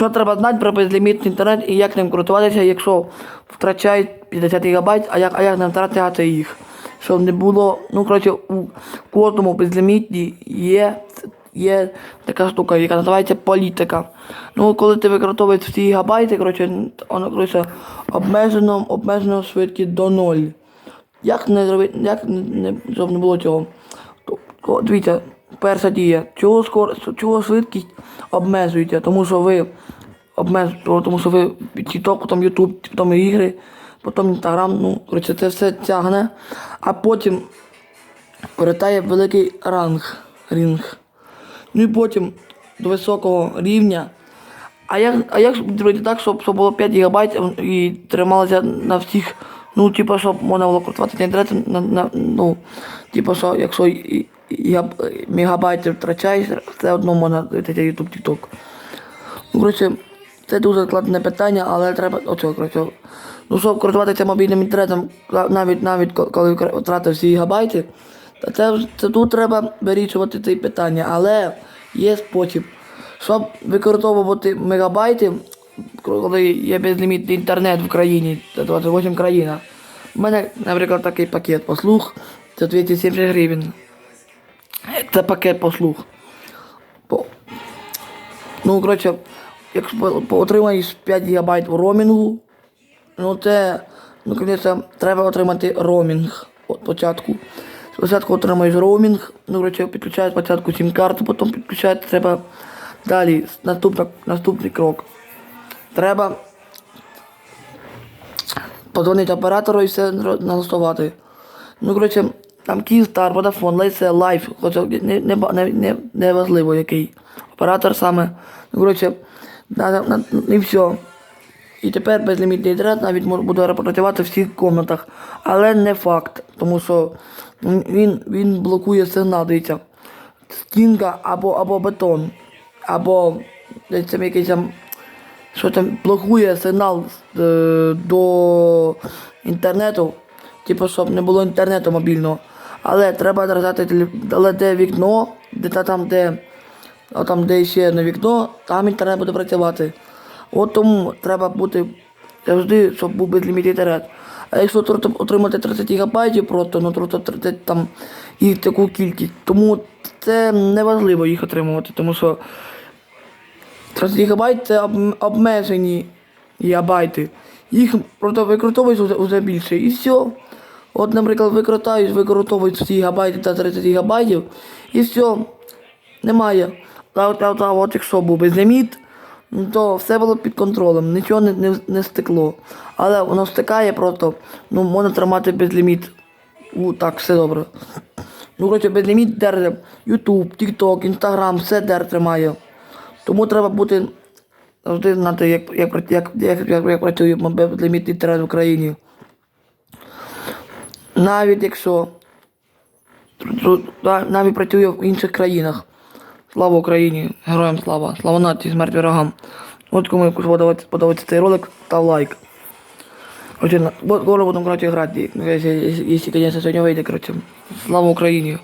Що треба знати про безлімітний інтернет і як ним користуватися, якщо втрачають 50 ГБ, а як, а як не втрачати їх? Щоб не було, ну коротше, у кожному безлімітні є, є така штука, яка називається політика. Ну, коли ти використовуєш всі гігабайти, коротше, воно коротше, обмежено, обмежено швидкість до ноль. Як не зробити, як не, не, щоб не було цього? То- то, Дивіться, перша дія. Чого скор, чого швидкість обмежуєте? Тому що ви обмеж, тому що ви TikTok, потім YouTube, потім ігри, потім Instagram, ну, коротше, це все тягне, а потім вертає великий ранг, рінг. Ну і потім до високого рівня. А як, а як зробити так, щоб, щоб було 5 ГБ і трималося на всіх, ну, типу, щоб можна було користуватися інтернетом, на, на, ну, типу, що якщо я мегабайти втрачаєш, все одно можна дивитися YouTube, TikTok. Ну, коротше, це дуже складне питання, але треба. Оцього, коротше. Ну, щоб користуватися мобільним інтернетом, навіть навіть коли втратив всі гігабайти, то це, це тут треба вирішувати це питання. Але є спосіб, щоб використовувати мегабайти, коли є безлімітний інтернет в країні, це 28 країна. У мене, наприклад, такий пакет послуг, це 270 гривень. Це пакет послуг. По, Ну, коротше, якщо отримаєш 5 ГБ у ромінгу, ну це, ну, звісно, треба отримати ромінг от початку. Спочатку отримаєш роумінг, ну, коротше, підключаєш спочатку сім-карту, потім підключаєш, треба далі, наступна, наступний крок. Треба подзвонити оператору і все налаштувати. Ну, коротше, там Київстар, Vodafone, Лейсе, Лайф, хоча не, не, не, не, важливо який. Оператор саме. Ну, коротше, і все. І тепер безлімітний інтернет навіть буде працювати в всіх кімнатах. Але не факт, тому що він, він блокує сигнал, дивіться. Стінка або, або бетон, або десь там якийсь там що там блокує сигнал е, до інтернету, типу, щоб не було інтернету мобільного. Але треба держати але де вікно, де та там, де, а там, де ще одне вікно, там інтернет буде працювати. От тому треба бути завжди, щоб був безлімітний інтернет. А якщо отримати 30 гігабайтів просто, ну просто 30 там і таку кількість, тому це не важливо їх отримувати, тому що 30 гігабайт це об- обмежені гігабайти. Їх просто використовуєш вже, більше і все. От, наприклад, використовуєш, використовуєш всі гігабайти та 30 гігабайтів і все. Немає. А от, а от, якщо був безліміт, ну, то все було під контролем, нічого не, не, не стекло. Але воно стикає просто, ну можна тримати безліміт. У, так, все добре. Ну, коротше, безліміт держи. YouTube, TikTok, Instagram, все дер тримає. Тому треба бути завжди знати, як, як, як, як, як, як, працює безлімітний інтернет в Україні. Навіть якщо навіть працює в інших країнах. Слава Україні! Героям слава! Слава нації, смерть ворогам! От кому сподобається цей ролик, став лайк. Скоро будемо короче. Ну, Якщо, якщо, конечно, короче. Слава Україні!